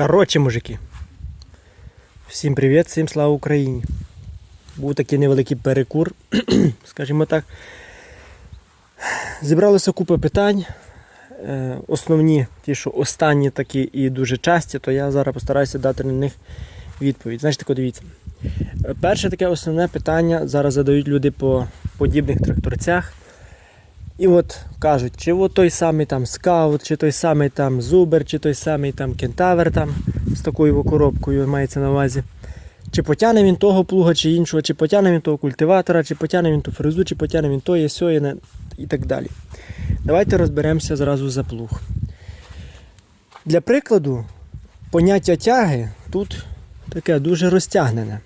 Коротше, мужики. Всім привіт, всім слава Україні. Був такий невеликий перекур, скажімо так. Зібралося купа питань. Е, Основні, ті, що останні такі і дуже часті, то я зараз постараюся дати на них відповідь. Значить, тако дивіться. Е, Перше таке основне питання зараз задають люди по подібних тракторцях. І от кажуть, чи от той самий там скаут, чи той самий там зубер, чи той самий там кентавр там з такою коробкою мається на увазі. Чи потягне він того плуга, чи іншого, чи потягне він того культиватора, чи потягне він ту фрезу, чи потягне він тоє, сьоє і так далі. Давайте розберемося зразу за плуг. Для прикладу, поняття тяги тут таке дуже розтягнене.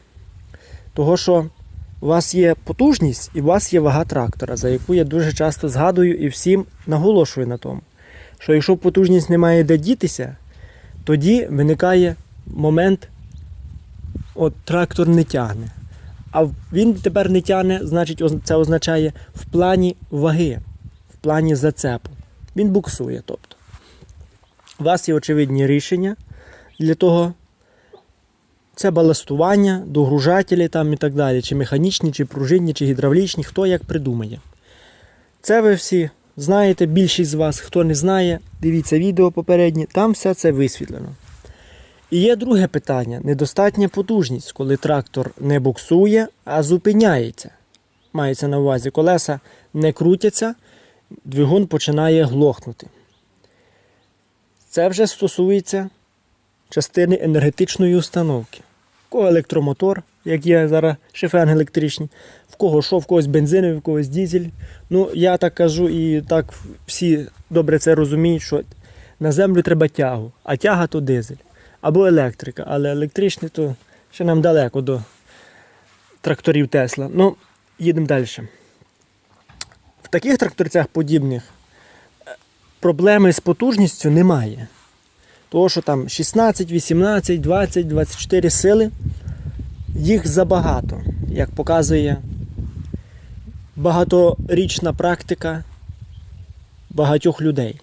Того, що у вас є потужність і у вас є вага трактора, за яку я дуже часто згадую і всім наголошую на тому, що якщо потужність не має де дітися, тоді виникає момент, от трактор не тягне. А він тепер не тягне, значить, це означає в плані ваги, в плані зацепу. Він буксує. Тобто. У вас є очевидні рішення для того, це баластування, догружателі там і так далі, чи механічні, чи пружинні, чи гідравлічні, хто як придумає. Це ви всі знаєте, більшість з вас, хто не знає, дивіться відео попереднє, там все це висвітлено. І є друге питання: недостатня потужність, коли трактор не буксує, а зупиняється. Мається на увазі, колеса не крутяться, двигун починає глохнути. Це вже стосується частини енергетичної установки. В кого електромотор, як є зараз шифенг електричні, в кого що, в когось бензиновий, в когось дізель. Ну, я так кажу, і так всі добре це розуміють, що на землю треба тягу, а тяга то дизель. Або електрика, але електричний то ще нам далеко до тракторів Тесла. Ну, їдемо далі. В таких тракторцях подібних е, проблеми з потужністю немає. Того, що там 16, 18, 20, 24 сили, їх забагато, як показує багаторічна практика багатьох людей.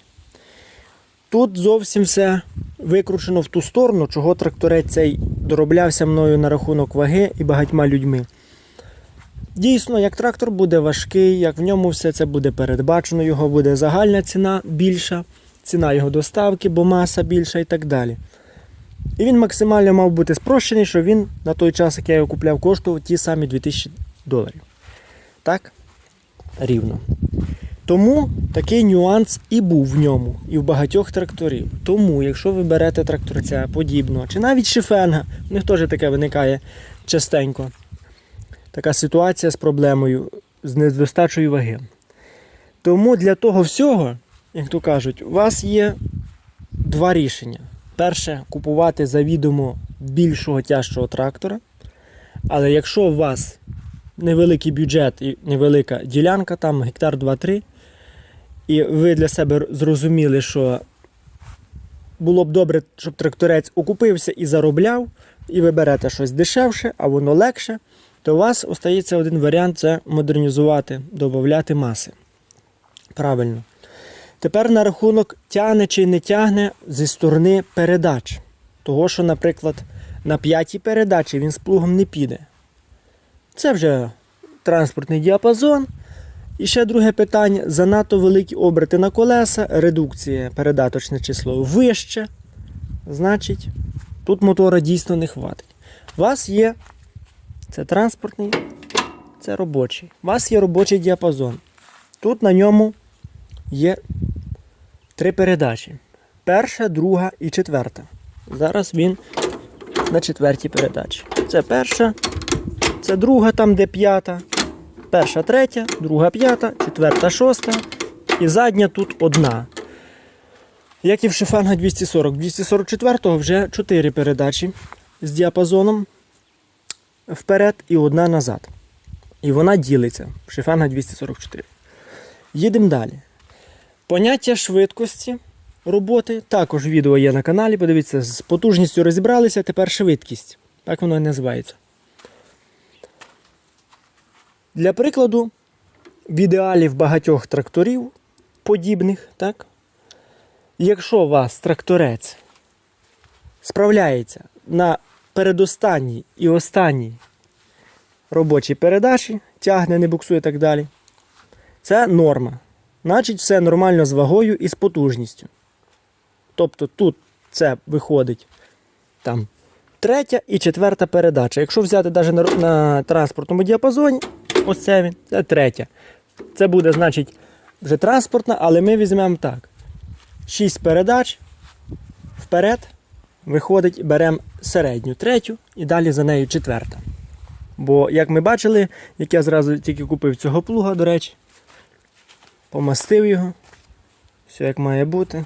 Тут зовсім все викручено в ту сторону, чого тракторець цей дороблявся мною на рахунок ваги і багатьма людьми. Дійсно, як трактор буде важкий, як в ньому все це буде передбачено, його буде загальна ціна більша, ціна його доставки, бо маса більша і так далі. І він максимально мав бути спрощений, що він на той час, як я його купляв, коштував ті самі 2000 доларів. Так? Рівно. Тому такий нюанс і був в ньому, і в багатьох тракторів. Тому, якщо ви берете тракторця подібного, чи навіть шифенга, в них теж таке виникає частенько. Така ситуація з проблемою, з недостачою ваги. Тому для того всього, як то кажуть, у вас є два рішення. Перше, купувати завідомо більшого тяжчого трактора. Але якщо у вас невеликий бюджет і невелика ділянка, там гектар 2-3, і ви для себе зрозуміли, що було б добре, щоб тракторець окупився і заробляв, і ви берете щось дешевше, а воно легше, то у вас остається один варіант це модернізувати, додати маси. Правильно. Тепер на рахунок тягне чи не тягне зі сторони передач. Того, що, наприклад, на п'ятій передачі він з плугом не піде. Це вже транспортний діапазон. І ще друге питання: занадто великі оберти на колеса, редукція передаточне число вище. Значить, тут мотора дійсно не хватить. У вас є це транспортний, це робочий. У вас є робочий діапазон. Тут на ньому є три передачі. Перша, друга і четверта. Зараз він на четвертій передачі. Це перша, це друга, там де п'ята. Перша третя, друга п'ята, четверта шоста. І задня тут одна. Як і в Шифанга 240. 244-го вже 4 передачі з діапазоном вперед і одна назад. І вона ділиться в Шифанга 244. Їдемо далі. Поняття швидкості роботи. Також відео є на каналі. Подивіться, з потужністю розібралися, тепер швидкість. Так воно і називається. Для прикладу, в ідеалі в багатьох тракторів подібних, так? якщо у вас тракторець справляється на передостанній і останній робочій передачі, тягне, не буксує і так далі. Це норма. Значить, все нормально з вагою і з потужністю. Тобто тут це виходить там третя і четверта передача. Якщо взяти навіть на, на транспортному діапазоні, ось це він, це третя. Це буде, значить, вже транспортна, але ми візьмемо так. 6 передач вперед, виходить, беремо середню третю і далі за нею четверта. Бо, як ми бачили, як я зразу тільки купив цього плуга, до речі, помастив його. Все як має бути.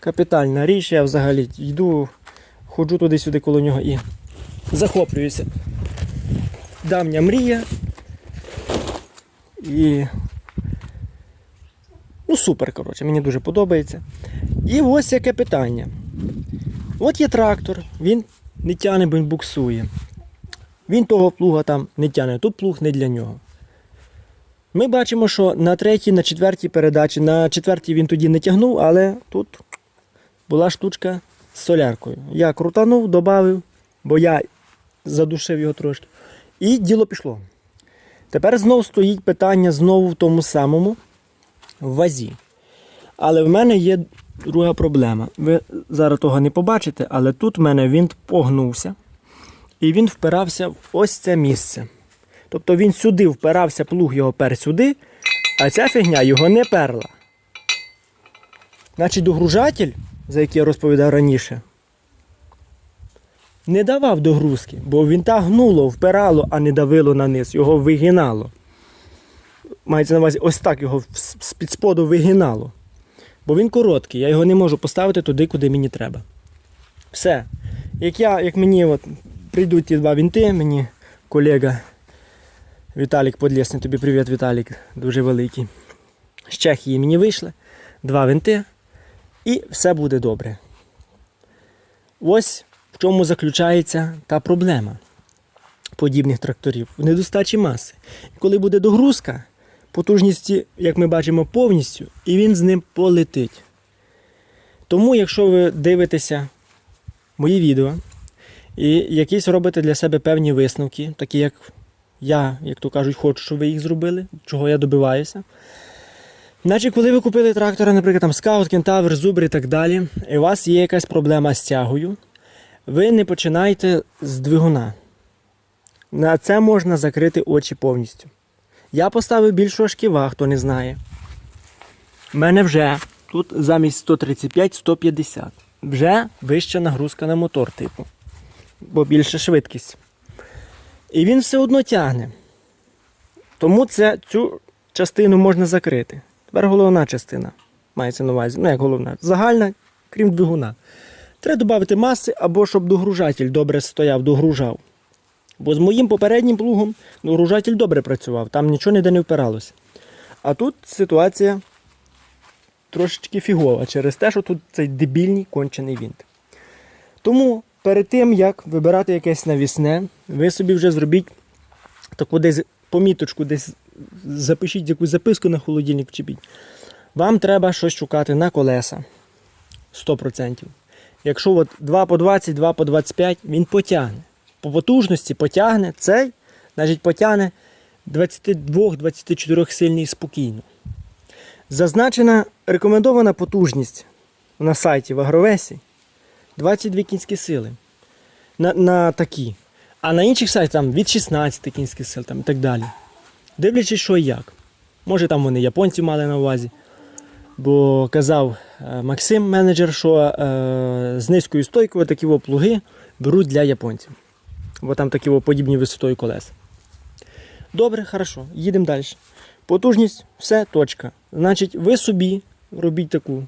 Капітальна річ, я взагалі йду, ходжу туди-сюди коло нього і захоплююся. Давня мрія. І. Ну, супер, коротше, мені дуже подобається. І ось яке питання. От є трактор, він не тяне, бо він буксує. Він того плуга там не тяне, тут плуг не для нього. Ми бачимо, що на третій, на четвертій передачі, на четвертій він тоді не тягнув, але тут була штучка з соляркою. Я крутанув, додав, бо я задушив його трошки. І діло пішло. Тепер знову стоїть питання знову в тому самому вазі. Але в мене є друга проблема. Ви зараз того не побачите, але тут в мене він погнувся і він впирався в ось це місце. Тобто він сюди впирався, плуг його пер сюди, а ця фігня його не перла. Значить, догружатель, за який я розповідав раніше, не давав догрузки, бо він та гнуло, впирало, а не давило на низ, його вигинало. Мається на увазі, ось так його з-під споду вигинало. Бо він короткий, я його не можу поставити туди, куди мені треба. Все. Як я, як мені от, прийдуть ті два вінти, мені колега Віталік Подлєсний, тобі привіт, Віталік, дуже великий. З Чехії мені вийшли. Два винти, і все буде добре. Ось в чому заключається та проблема подібних тракторів в недостачі маси. І коли буде догрузка, потужності, як ми бачимо, повністю, і він з ним полетить. Тому, якщо ви дивитеся мої відео і якісь робите для себе певні висновки, такі як я, як то кажуть, хочу, щоб ви їх зробили, чого я добиваюся. Значить, коли ви купили трактора, наприклад, там скаут, кентавр, зубр і так далі, і у вас є якась проблема з тягою, ви не починайте з двигуна. На це можна закрити очі повністю. Я поставив більшого шківа, хто не знає. У мене вже тут замість 135-150. Вже вища нагрузка на мотор, типу. Бо більша швидкість. І він все одно тягне. Тому це, цю частину можна закрити. Тепер головна частина. Мається на увазі. Ну, як головна. Загальна, крім двигуна. Треба додати маси або щоб догружатель добре стояв, догружав. Бо з моїм попереднім плугом догружатель добре працював, там нічого ніде не впиралося. А тут ситуація трошечки фігова через те, що тут цей дебільний кончений вінт. Тому перед тим, як вибирати якесь навісне, ви собі вже зробіть таку десь поміточку, десь запишіть якусь записку на холодильник вчепіть. Вам треба щось шукати на колеса 100%. Якщо от 2 по 20, 2 по 25, він потягне. По потужності потягне цей, навіть потягне 22-24 сильний спокійно. Зазначена рекомендована потужність на сайті в Агровесі 22 кінські сили. На на такі. А на інших сайтах там від 16 кінських сил там, і так далі. Дивлячись, що і як. Може там вони японці мали на увазі. Бо казав е, Максим, менеджер, що е, з низькою стойкою такі плуги беруть для японців. Бо там такі подібні висотою колес. Добре, хорошо, їдемо далі. Потужність, все, точка. Значить, ви собі робіть таку,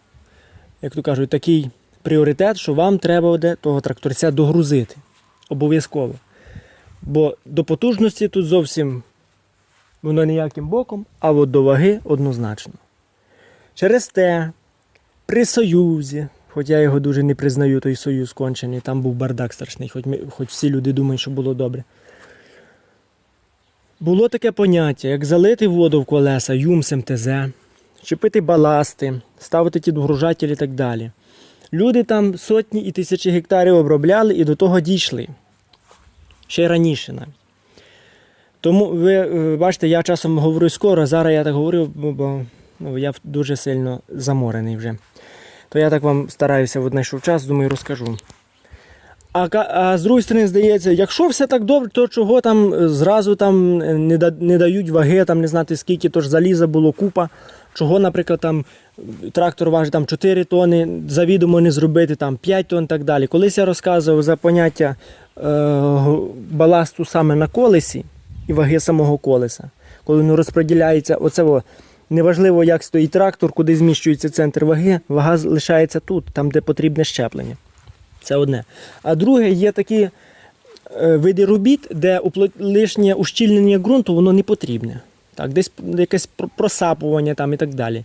як то кажуть, такий пріоритет, що вам треба буде того тракторця догрузити. Обов'язково. Бо до потужності тут зовсім воно ніяким боком, а от до ваги однозначно. Через те, при Союзі, хоч я його дуже не признаю, той союз кончений, там був бардак страшний, хоч, ми, хоч всі люди думають, що було добре. Було таке поняття, як залити воду в колеса юмсом ТЗ, чіпити баласти, ставити ті догружателі і так далі. Люди там сотні і тисячі гектарів обробляли і до того дійшли. Ще раніше навіть. Тому ви е, бачите, я часом говорю скоро, зараз я так говорю, бо- ну, я дуже сильно заморений вже. То я так вам стараюся в знайшов час, думаю, розкажу. А, а з другої сторони, здається, якщо все так добре, то чого там е, зразу там е, не, да- не дають ваги, там не знати скільки, то ж заліза було купа. Чого, наприклад, там трактор важить там 4 тони, завідомо не зробити там 5 тонн і так далі. Колись я розказував за поняття е, баласту саме на колесі і ваги самого колеса. Коли воно розподіляється, оце о, неважливо, як стоїть трактор, куди зміщується центр ваги, вага лишається тут, там, де потрібне щеплення. Це одне. А друге, є такі е, види робіт, де лишнє ущільнення ґрунту воно не потрібне. Так, десь якесь просапування там і так далі.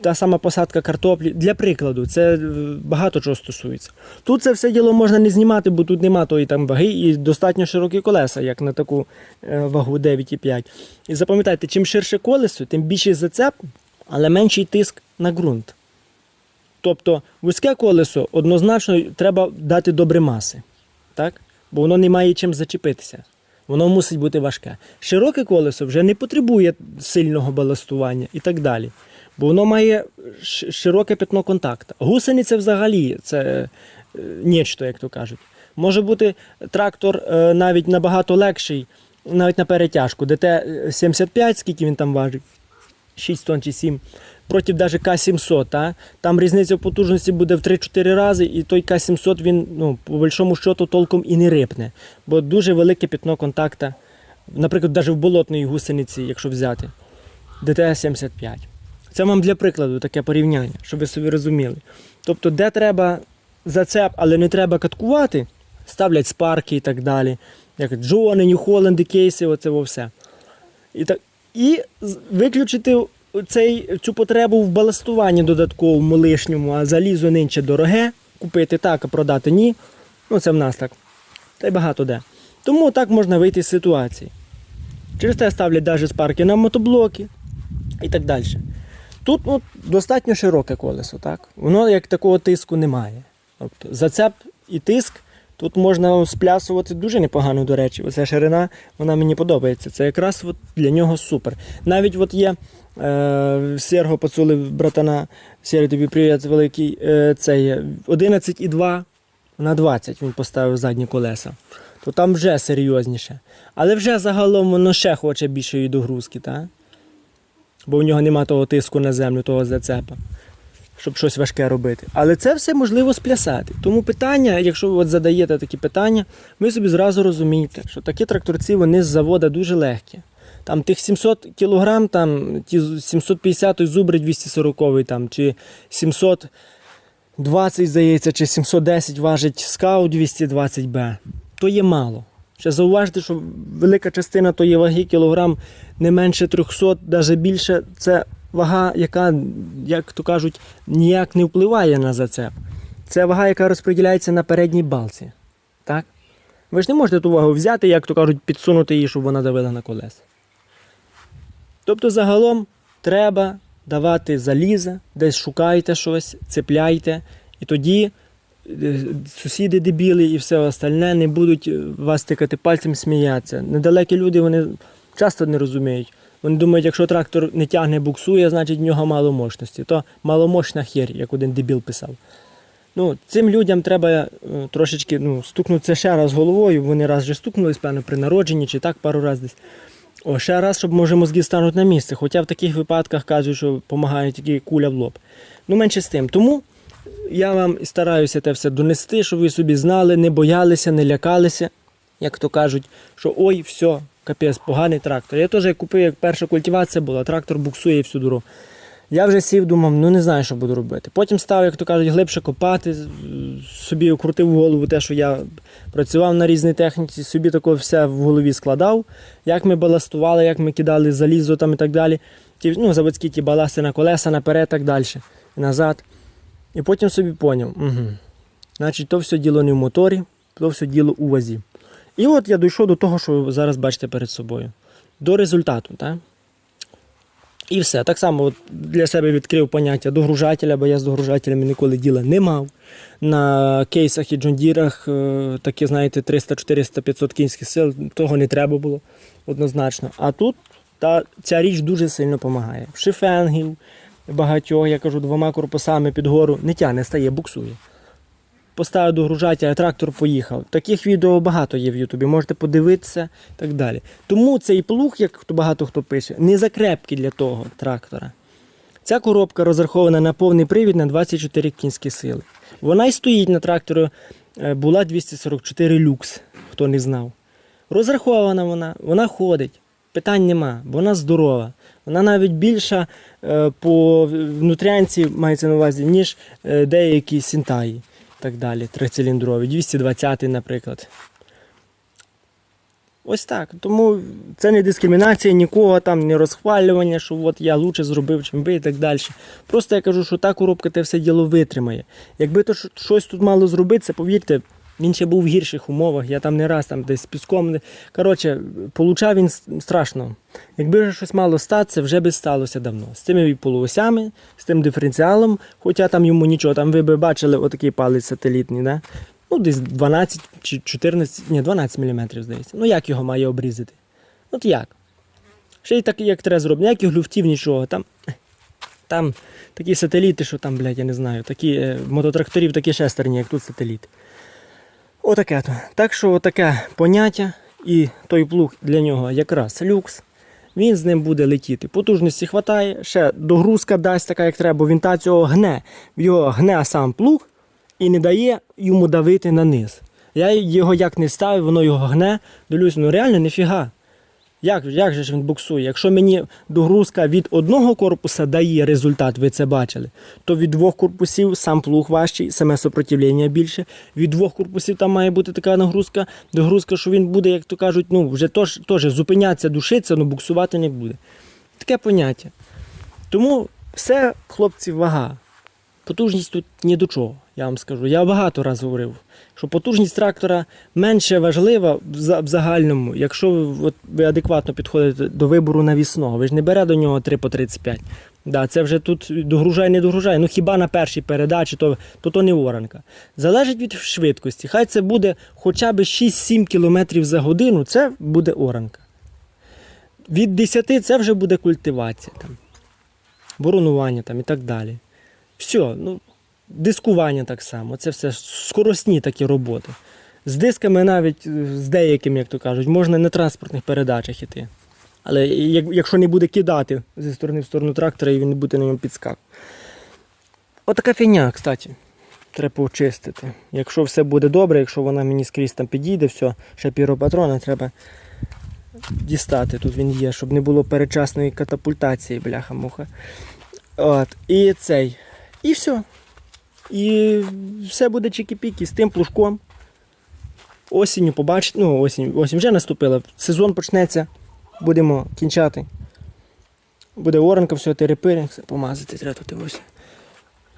Та сама посадка картоплі. Для прикладу, це е, багато чого стосується. Тут це все діло можна не знімати, бо тут нема тої там ваги і достатньо широкі колеса, як на таку е, вагу 9,5. І запам'ятайте, чим ширше колесо, тим більший зацеп, але менший тиск на ґрунт. Тобто вузьке колесо однозначно треба дати добре маси, так? бо воно не має чим зачепитися. Воно мусить бути важке. Широке колесо вже не потребує сильного баластування і так далі. Бо воно має широке пятно контакту. Гусениця взагалі це е, нічто, як то кажуть. Може бути трактор е, навіть набагато легший, навіть на перетяжку. ДТ-75, скільки він там важить? 6 тонн чи 7, проти навіть К-700. Та? Там різниця потужності буде в 3-4 рази, і той К-700 він, ну, по большому счету, толком і не рипне. Бо дуже велике пятно контакта, наприклад, навіть в болотної гусениці, якщо взяти. ДТ-75. Це вам для прикладу таке порівняння, щоб ви собі розуміли. Тобто, де треба зацеп, але не треба каткувати, ставлять спарки і так далі. Як Джони, Нью-Холланди, кейси, оце все. І, так, і виключити цей, цю потребу в баластуванні додатковому лишньому, а залізо нинче дороге, купити так, а продати ні. Ну, це в нас так. Та й багато де. Тому так можна вийти з ситуації. Через те ставлять навіть спарки на мотоблоки і так далі. Тут ну, достатньо широке колесо, так? Воно як такого тиску немає. Тобто зацеп і тиск тут можна сплясувати дуже непогано, до речі. Оця ширина, вона мені подобається. Це якраз от для нього супер. Навіть от є Серго Пацули, братана, Сергій, тобі привіт великий. Е, це є 11,2 на 20 він поставив задні колеса. То там вже серйозніше. Але вже загалом воно ще хоче більшої догрузки, так? бо в нього нема того тиску на землю, того зацепа, щоб щось важке робити. Але це все можливо сплясати. Тому питання, якщо от задаєте такі питання, ви собі зразу розумієте, що такі тракторці вони з завода дуже легкі. Там тих 700 кілограм, там ті 750 зубри 240 там, чи 720, здається, чи 710 важить скаут 220Б. То є мало. Ще зауважте, що велика частина тої ваги кілограм не менше 300, навіть більше, це вага, яка, як то кажуть, ніяк не впливає на зацеп. Це вага, яка розподіляється на передній балці. Так? Ви ж не можете ту вагу взяти, як то кажуть, підсунути її, щоб вона давила на колеса. Тобто, загалом треба давати заліза, десь шукайте щось, цепляйте, і тоді е, сусіди дебіли і все остальне не будуть е, вас тикати пальцем сміятися. Недалекі люди вони часто не розуміють. Вони думають, якщо трактор не тягне, буксує, значить в нього мало мощності. То маломощна хер, як один дебіл писав. Ну, цим людям треба е, трошечки ну, стукнутися ще раз головою. Вони раз вже стукнулись, певно, при народженні чи так пару разів десь. О, ще раз, щоб може мозги стануть на місце. Хоча в таких випадках кажуть, що допомагає тільки куля в лоб. Ну, менше з тим. Тому я вам стараюся те все донести, щоб ви собі знали, не боялися, не лякалися, як то кажуть, що ой, все, капець, поганий трактор. Я теж купив, як перша культивація була, трактор буксує всю дорогу. Я вже сів, думав, ну не знаю, що буду робити. Потім став, як то кажуть, глибше копати, собі окрутив в голову те, що я працював на різній техніці, собі таке все в голові складав, як ми баластували, як ми кидали залізо там і так далі. Ті, ну, заводські ті баласти на колеса, наперед, так далі, і назад. І потім собі поняв, угу. значить, то все діло не в моторі, то все діло у вазі. І от я дійшов до того, що ви зараз бачите перед собою. До результату. Так? І все. Так само от для себе відкрив поняття догружателя, бо я з догружателями ніколи діла не мав. На кейсах і джондірах е, такі, знаєте, 300, 400, 500 кінських сил, того не треба було однозначно. А тут та, ця річ дуже сильно допомагає. Шифенгів багатьох, я кажу, двома корпусами під гору не тягне, стає, буксує. Поставив догружателя, трактор поїхав. Таких відео багато є в Ютубі, можете подивитися і так далі. Тому цей плуг, як багато хто пише, не закрепки для того трактора. Ця коробка розрахована на повний привід на 24 кінські сили. Вона й стоїть на тракторі, е, була 244 люкс, хто не знав. Розрахована вона, вона ходить. Питань нема, бо вона здорова. Вона навіть більша е, по внутрянці мається на увазі, ніж е, деякі сінтаї. Так далі, трициліндрові, 220, наприклад. Ось так. Тому це не дискримінація нікого, там не розхвалювання, що от я лучше зробив, чим ви і так далі. Просто я кажу, що та коробка те все діло витримає. Якби то щось тут мало зробитися, повірте, він ще був в гірших умовах. Я там не раз там десь з піском. Коротше, получав він страшно. Якби вже щось мало статися, вже би сталося давно. З цими полуосями, з тим диференціалом, хоча там йому нічого, там ви би бачили отакий палець сателітний, да? ну десь 12 чи 14, ні, 12 мм, здається. Ну як його має обрізати? От як? Ще й так, як треба зробити, ніяких люфтів, нічого. Там, там такі сателіти, що там, блядь, я не знаю, такі е, мототракторів такі шестерні, як тут сателіт. Отаке то. Так що отаке поняття, і той плуг для нього якраз люкс. Він з ним буде летіти. Потужності хватає, ще догрузка дасть така, як треба, бо він та цього гне. Його гне сам плуг і не дає йому давити на низ. Я його як не ставив, воно його гне. Дивлюсь, ну реально ніфіга. Як, як же ж він буксує? Якщо мені догрузка від одного корпуса дає результат, ви це бачили, то від двох корпусів сам плуг важчий, саме сопротивлення більше. Від двох корпусів там має бути така нагрузка, догрузка, що він буде, як то кажуть, ну вже теж, теж зупинятися, душитися, але буксувати не буде. Таке поняття. Тому все, хлопці, вага. Потужність тут ні до чого, я вам скажу. Я багато разів говорив, що потужність трактора менше важлива в загальному, якщо ви, адекватно підходите до вибору навісного. Ви ж не бере до нього 3 по 35. Да, це вже тут догружай, не догружай. Ну хіба на першій передачі, то, то, то не оранка. Залежить від швидкості. Хай це буде хоча б 6-7 км за годину, це буде оранка. Від 10 це вже буде культивація, там, боронування там, і так далі. Все, ну, дискування так само. Це все скоросні такі роботи. З дисками навіть е, з деякими, як то кажуть, можна на транспортних передачах іти. Але як- якщо не буде кидати зі сторони в сторону трактора і він не буде на ньому підскак. Отака фігня, кстати. Треба почистити. Якщо все буде добре, якщо вона мені скрізь там підійде, все, ще піропатрона треба дістати. Тут він є, щоб не було передчасної катапультації, бляха-муха. От, і цей. І все. І все буде чики-піки з тим плужком. Осінню побачите, ну, осінь, осінь вже наступила. Сезон почнеться, будемо кінчати. Буде оранка, все терепири, все помазати, треба тут ось.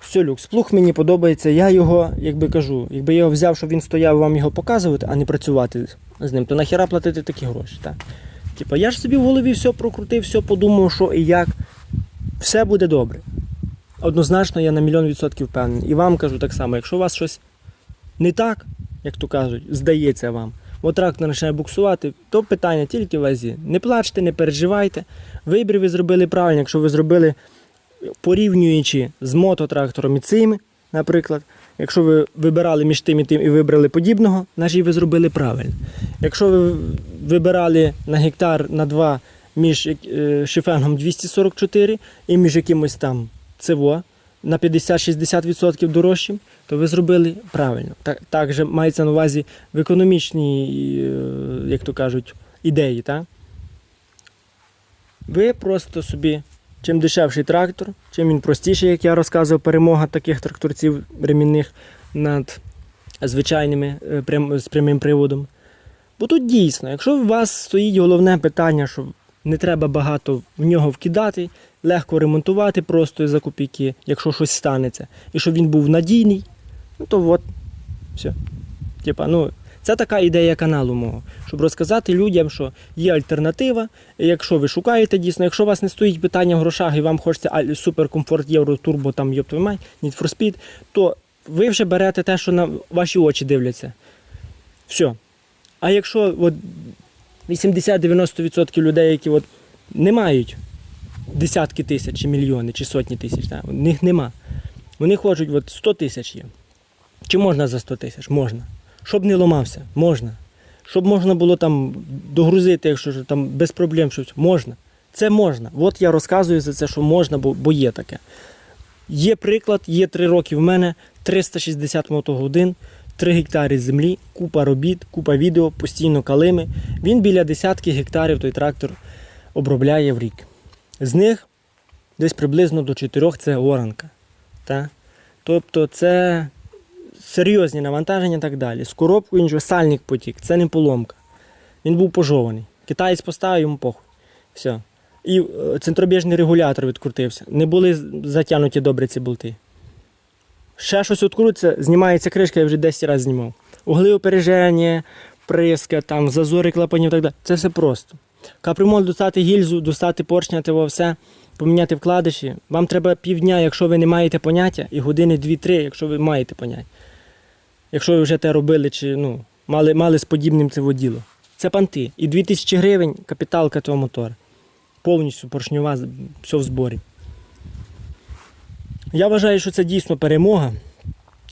Все, люкс. Плуг мені подобається. Я його, якби кажу, якби я його взяв, щоб він стояв вам його показувати, а не працювати з ним, то нахіра платити такі гроші. Так? Типа, я ж собі в голові все прокрутив, все подумав, що і як. Все буде добре. Однозначно, я на мільйон відсотків впевнений. І вам кажу так само, якщо у вас щось не так, як то кажуть, здається вам, от трактор починає буксувати, то питання тільки в вазі. Не плачте, не переживайте. Вибір ви зробили правильно, якщо ви зробили порівнюючи з мототрактором і цими, наприклад, якщо ви вибирали між тим і тим і вибрали подібного, значить ви зробили правильно. Якщо ви вибирали на гектар на два між е, шифенгом 244 і між якимось там ЦВО на 50-60% дорожчим, то ви зробили правильно. Так, так мається на увазі в економічній, е, як то кажуть, ідеї. Так? Ви просто собі Чим дешевший трактор, чим він простіший, як я розказував, перемога таких тракторців ремінних над звичайними е, з прямим приводом. Бо тут дійсно, якщо у вас стоїть головне питання, що не треба багато в нього вкидати, легко ремонтувати просто за копійки, якщо щось станеться, і щоб він був надійний, ну то от, все. Типа, ну, Це така ідея каналу мого, щоб розказати людям, що є альтернатива. Якщо ви шукаєте дійсно, якщо у вас не стоїть питання в грошах і вам хочеться суперкомфорт євро, турбо, там твою Need for Speed, то ви вже берете те, що на ваші очі дивляться. Все. А якщо от 80-90% людей, які от не мають десятки тисяч, чи мільйони, чи сотні тисяч, так, у них нема. Вони хочуть, от 100 тисяч є. Чи можна за 100 тисяч? Можна. Щоб не ламався, можна. Щоб можна було там догрузити, якщо там без проблем щось, можна. Це можна. От я розказую за це, що можна, бо, бо є таке. Є приклад, є 3 роки в мене, 360 мотогодин, 3 гектари землі, купа робіт, купа відео, постійно калими. Він біля десятки гектарів той трактор обробляє в рік. З них десь приблизно до 4 це оранка. Та? Тобто це серйозні навантаження і так далі. З коробкою він же сальник потік, це не поломка. Він був пожований. Китаєць поставив йому похуй. Все. І е, центробіжний регулятор відкрутився. Не були затягнуті добре ці болти. Ще щось відкрутиться, знімається кришка, я вже 10 разів знімав. Угли опереження, приска, там, зазори клапанів і так далі. Це все просто. Капремонт достати гільзу, достати поршня, того все, поміняти вкладиші. Вам треба півдня, якщо ви не маєте поняття, і години 2-3, якщо ви маєте поняття. Якщо ви вже те робили, чи ну, мали, мали з подібним це воділо. Це панти. І 2000 гривень капіталка того мотора. Повністю поршньова, все в зборі. Я вважаю, що це дійсно перемога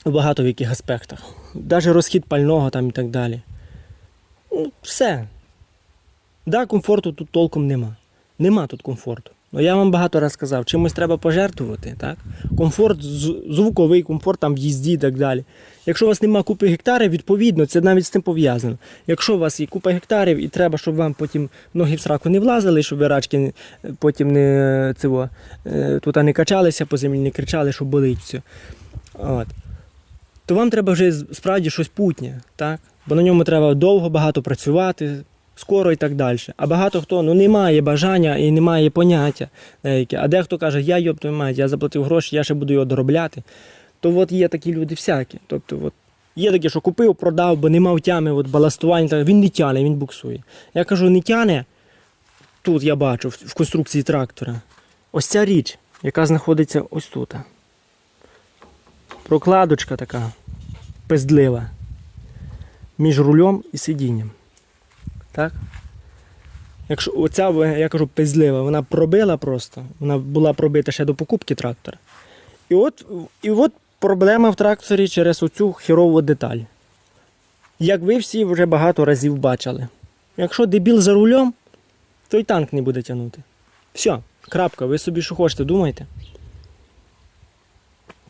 в багато в яких аспектах. Навіть розхід пального там і так далі. Ну, все. Да, комфорту тут толком нема. Нема тут комфорту. Ну, я вам багато раз сказав, чимось треба пожертвувати, так? Комфорт, звуковий комфорт там в їзді і так далі. Якщо у вас немає купи гектарів, відповідно, це навіть з тим пов'язано. Якщо у вас є купа гектарів і треба, щоб вам потім ноги в сраку не влазили, щоб ви рачки не- потім не, цього, е, тут не качалися по землі, не кричали, що болить все. От. То вам треба вже справді щось путнє, так? Бо на ньому треба довго, багато працювати, скоро і так далі. А багато хто ну, не має бажання і не має поняття деяке. А дехто каже, я йоб мать, я заплатив гроші, я ще буду його доробляти. То от є такі люди всякі. Тобто, от, є такі, що купив, продав, бо не мав тями, от, баластування, він не тяне, він буксує. Я кажу, не тяне. Тут я бачу в- конструкції трактора. Ось ця річ, яка знаходиться ось тут. Прокладочка така пиздлива між рулем і сидінням. Так? Якщо оця, я кажу, пиздлива, вона пробила просто. Вона була пробита ще до покупки трактора. І от, і от проблема в тракторі через оцю хірову деталь. Як ви всі вже багато разів бачили. Якщо дебіл за рулем, то й танк не буде тягнути. Все, крапка, ви собі що хочете, думайте.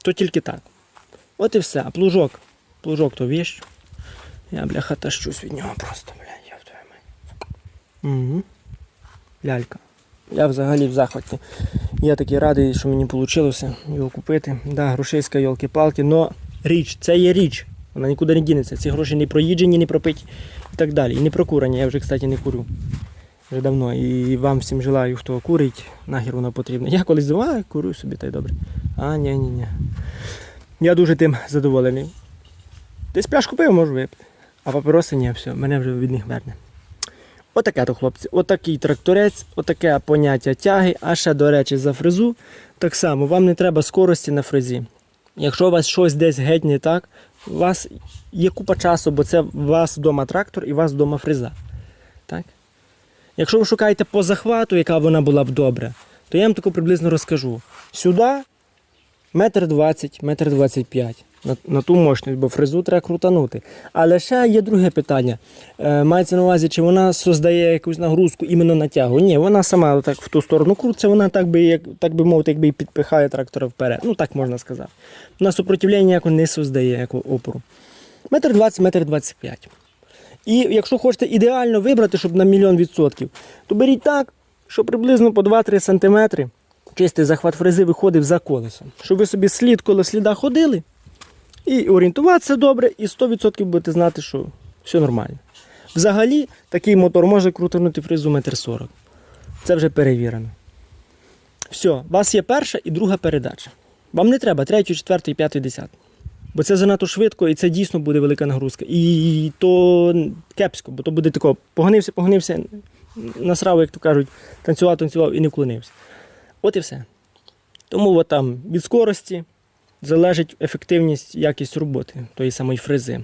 То тільки так. От і все. А плужок. Плужок то віщ. Я, бляха, тащусь від нього просто, блядь, я в твою мать. Угу. Лялька. Я взагалі в захваті. Я такий радий, що мені вийшло його купити. Да, грошиська, йолки-палки, но річ, це є річ. Вона нікуди не дінеться. Ці гроші не проїджені, не пропиті і так далі. І не прокурені. Я вже, кстати, не курю. Вже давно. І вам всім желаю, хто курить, нахер воно потрібно. Я колись думав, курю собі та й добре. А, ні, ні, ні. Я дуже тим задоволений. Десь пляшку пива можу випити. А папіроси ні, все, мене вже від них верне. Отаке то, хлопці. Отакий тракторець, отаке поняття тяги, а ще, до речі, за фрезу. Так само, вам не треба скорості на фрезі. Якщо у вас щось десь геть не так, у вас є купа часу, бо це у вас вдома трактор і у вас вдома фреза. Так? Якщо ви шукаєте по захвату, яка вона була б добра, то я вам таку приблизно розкажу. Сюди метр двадцять, метр двадцять п'ять. На, на ту мощність, бо фрезу треба крутанути. Але ще є друге питання. Е, мається на увазі, чи вона создає якусь нагрузку іменно на тягу. Ні, вона сама так в ту сторону крутиться, вона так би, як, так би мовити, якби і підпихає трактора вперед. Ну так можна сказати. Вона супротивлення ніякого не создає як опору. Метр двадцять, метр двадцять п'ять. І якщо хочете ідеально вибрати, щоб на мільйон відсотків, то беріть так, що приблизно по 2-3 см чистий захват фрези виходив за колесом. Щоб ви собі слід коло сліда ходили і орієнтуватися добре, і 100% будете знати, що все нормально. Взагалі, такий мотор може крутанути фрезу 1,40 м. Це вже перевірено. Все, у вас є перша і друга передача. Вам не треба третю, четверту п'яту, десяту. Бо це занадто швидко і це дійсно буде велика нагрузка. І то кепсько, бо то буде тако, погонився, погонився, насрав, як то кажуть, танцював, танцював і не вклонився. От і все. Тому от там від скорості залежить ефективність, якість роботи тої самої фрези.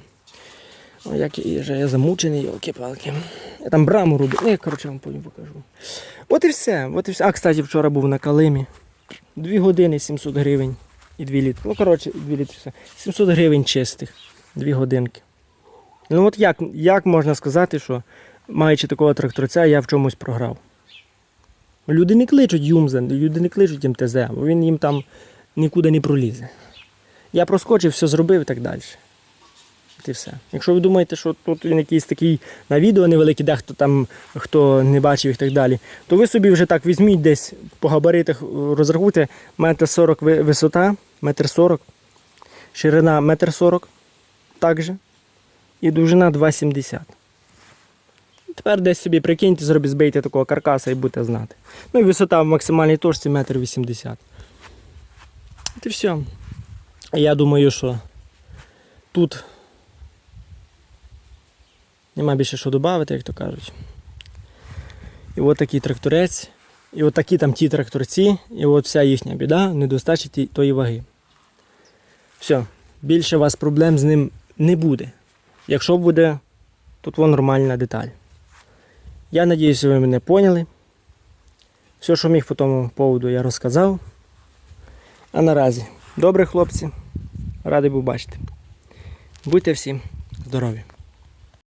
О, як я, вже я замучений, йолки-палки. Я там браму роблю. Ну, я, коротше, вам потім покажу. От і все. От і все. А, кстати, вчора був на Калимі. Дві години 700 гривень і 2 літри. Ну, коротше, 2 літри. все. 700 гривень чистих. Дві годинки. Ну от як, як можна сказати, що маючи такого тракторця, я в чомусь програв? Люди не кличуть Юмзен, люди не кличуть МТЗ, бо він їм там нікуди не пролізе. Я проскочив, все зробив і так далі. І все. Якщо ви думаєте, що тут він якийсь такий на відео невеликий, дехто там хто не бачив і так далі, то ви собі вже так візьміть десь по габаритах е, розрахуйте метр сорок висота, метр сорок, ширина метр сорок, так і довжина 2,70. Тепер десь собі прикиньте, зробіть, збийте такого каркаса і будете знати. Ну і висота в максимальній точці метр вісімдесят. І все. Я думаю, що тут нема більше що додати, як то кажуть. І от такий тракторець, і от такі там ті тракторці, і от вся їхня біда недостачі ті- тої ваги. Все, більше у вас проблем з ним не буде. Якщо буде, тут вон нормальна деталь. Я надіюся, ви мене поняли. Все, що міг по тому поводу, я розказав. А наразі, добре, хлопці, радий був бачити. Будьте всі здорові!